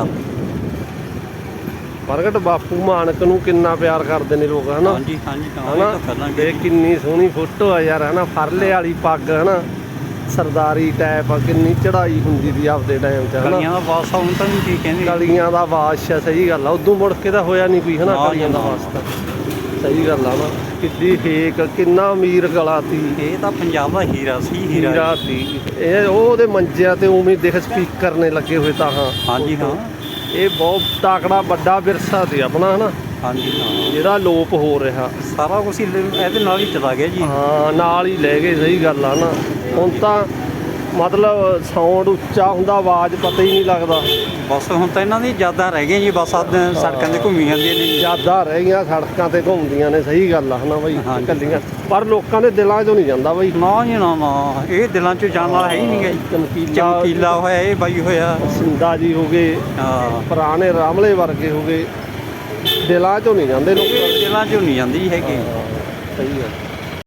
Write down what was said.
ਚੱਲਦੀ ਪ੍ਰਗਟ ਬਾਪੂ ਮਾਨਕ ਨੂੰ ਕਿੰਨਾ ਪਿਆਰ ਕਰਦੇ ਨੇ ਲੋਕ ਹਨਾ? ਹਾਂਜੀ ਹਾਂਜੀ ਹਨਾ? ਤਾਂ ਪਹਿਲਾਂ ਤੇ ਕਿੰਨੀ ਸੋਹਣੀ ਫੋਟੋ ਆ ਯਾਰ ਹਨਾ? ਫਰਲੇ ਵਾਲੀ ਪੱਗ ਹਨਾ? ਸਰਦਾਰੀ ਟਾਈਪ ਕਿੰਨੀ ਚੜਾਈ ਹੁੰਦੀ ਸੀ ਆਪਦੇ ਟਾਈਮ 'ਚ ਹਨਾ? ਗਲੀਆਂ ਦਾ ਬਾਸਾ ਹੁਣ ਤਾਂ ਨਹੀਂ ਕੀ ਕਹਿੰਦੇ। ਕਲੀਆਂ ਦਾ ਬਾਦਸ਼ਾਹ ਸਹੀ ਗੱਲ ਆ। ਉਦੋਂ ਮੁੜ ਕੇ ਤਾਂ ਹੋਇਆ ਨਹੀਂ ਕੋਈ ਹਨਾ? ਕਲੀਆਂ ਦਾ ਨਾ। ਸਹੀ ਗੱਲ ਆ ਨਾ ਕਿੱਡੀ ਫੇਕ ਕਿੰਨਾ ਅਮੀਰ ਗਲਾ ਤੀ ਇਹ ਤਾਂ ਪੰਜਾਬ ਦਾ ਹੀਰਾ ਸੀ ਹੀਰਾ ਹੀਰਾ ਤੀ ਇਹ ਉਹ ਉਹਦੇ ਮੰਜਿਆਂ ਤੇ ਉਵੇਂ ਦੇਖ ਸਪੀਕਰ ਨੇ ਲੱਗੇ ਹੋਏ ਤਾਂ ਹਾਂ। ਹਾਂਜੀ ਹਾਂ। ਇਹ ਬਹੁਤ ਤਾਕੜਾ ਵੱਡਾ ਵਿਰਸਾ ਸੀ ਆਪਣਾ ਹਨਾ। ਹਾਂਜੀ ਹਾਂ। ਜਿਹੜਾ ਲੋਪ ਹੋ ਰਿਹਾ। ਸਾਰਾ ਕੁਝ ਇਹਦੇ ਨਾਲ ਹੀ ਚਲਾ ਗਿਆ ਜੀ। ਹਾਂ ਨਾਲ ਹੀ ਲੈ ਗਏ ਸਹੀ ਗੱਲ ਆ ਨਾ। ਹੁਣ ਤਾਂ ਮਤਲਬ ਸਾਊਂਡ ਉੱਚਾ ਹੁੰਦਾ ਆਵਾਜ਼ ਪਤਾ ਹੀ ਨਹੀਂ ਲੱਗਦਾ। ਬਸ ਹੁਣ ਤਾਂ ਇਹਨਾਂ ਦੀ ਯਾਦਾਂ ਰਹਿ ਗਈਆਂ ਜੀ ਬਸ ਸੜਕਾਂ ਤੇ ਘੁੰਮੀ ਜਾਂਦੀਆਂ ਨੇ ਜੀ। ਯਾਦਾਂ ਰਹਿ ਗਈਆਂ ਸੜਕਾਂ ਤੇ ਘੁੰਮਦੀਆਂ ਨੇ ਸਹੀ ਗੱਲ ਆ ਹਨਾ ਬਾਈ? ਹਾਂਜੀ। ਕੱਲੀਆਂ ਪਰ ਲੋਕਾਂ ਦੇ ਦਿਲਾਂ 'ਚੋਂ ਨਹੀਂ ਜਾਂਦਾ ਬਾਈ। ਨਾ ਜੀ ਨਾ ਨਾ। ਇਹ ਦਿਲਾਂ 'ਚ ਜਾਣ ਵਾਲਾ ਹੈ ਹੀ ਨਹੀਂ ਗਾ ਜੀ। ਚਮਕੀਲਾ ਚਮਕੀਲਾ ਹੋਇਆ ਇਹ ਬਾਈ ਹੋਇਆ। ਸਿੰਦਾ ਜੀ ਹੋ ਗਏ ਹਾਂ। ਪੁਰਾਣੇ ਰਾਮਲੇ ਵਰਗੇ ਹੋ ਗਏ। ਦਿਲਾਂ 'ਚੋਂ ਨਹੀਂ ਜਾਂਦੇ ਲੋਕਾਂ। ਇਹ ਦਿਲਾਂ 'ਚੋਂ ਨਹੀਂ ਜਾਂਦੀ ਹੈਗੀ। ਸਹੀ ਹੈ